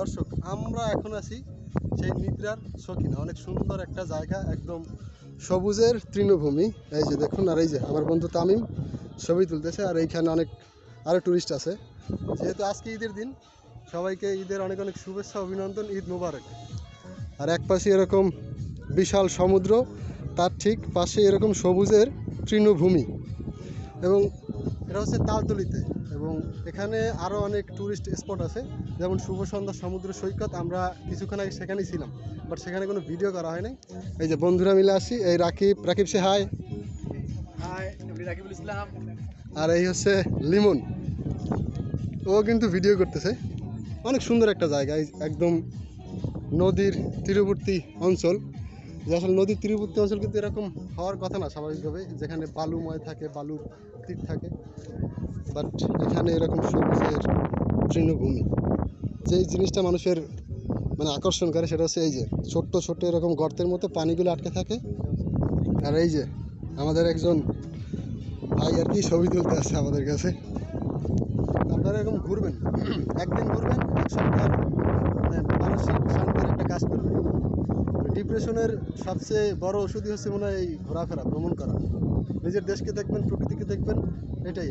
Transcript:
দর্শক, আমরা এখন আছি সেই নিদ্রার সকিনা। অনেক সুন্দর একটা জায়গা, একদম সবুজের তৃণভূমি। এই যে দেখুন, আর এই যে আমার বন্ধু তামিম ছবি তুলতেছে, আর এইখানে অনেক আরও টুরিস্ট আছে। যেহেতু আজকে ঈদের দিন, সবাইকে ঈদের অনেক অনেক শুভেচ্ছা, অভিনন্দন, ঈদ মুবারক। আর এক পাশে এরকম বিশাল সমুদ্র, তার ঠিক পাশে এরকম সবুজের তৃণভূমি। এবং এটা হচ্ছে তালতলিতে। এবং এখানে আরও অনেক ট্যুরিস্ট স্পট আছে। যেমন শুভ সন্ধ্যা সমুদ্র সৈকত আমরা কিছুক্ষণ আগে সেখানেই ছিলাম বাট সেখানে কোনো ভিডিও করা হয়নি। এই যে বন্ধুরা মিলে আসি এই রাকিব রাকিব সে হাই রাকিবুল ইসলাম। আর এই হচ্ছে লিমন। ও কিন্তু ভিডিও করতেছে। অনেক সুন্দর একটা জায়গা এই একদম নদীর তীরবর্তী অঞ্চল। যে আসলে নদীর তীরবর্তী অঞ্চল কিন্তু এরকম হওয়ার কথা না স্বাভাবিকভাবে যেখানে বালুময় থাকে বালু তীর থাকে। বাট এখানে এরকম সবুজের তৃণভূমি। যেই জিনিসটা মানুষের মানে আকর্ষণ করে সেটা হচ্ছে এই যে, ছোট্ট ছোট্ট এরকম গর্তের মতো পানিগুলো আটকে থাকে। আর এই যে, আমাদের একজন ভাই আর কি ছবি তুলতে আসছে আমাদের কাছে। আপনারা এরকম ঘুরবেন, একদিন ঘুরবেন, এক সপ্তাহ মানে মানসিক শান্তির একটা কাজ করবেন। ডিপ্রেশনের সবচেয়ে বড় ওষুধই হচ্ছে মনে হয় এই ঘোরাফেরা, ভ্রমণ করা। নিজের দেশকে দেখবেন, প্রকৃতিকে দেখবেন, এটাই।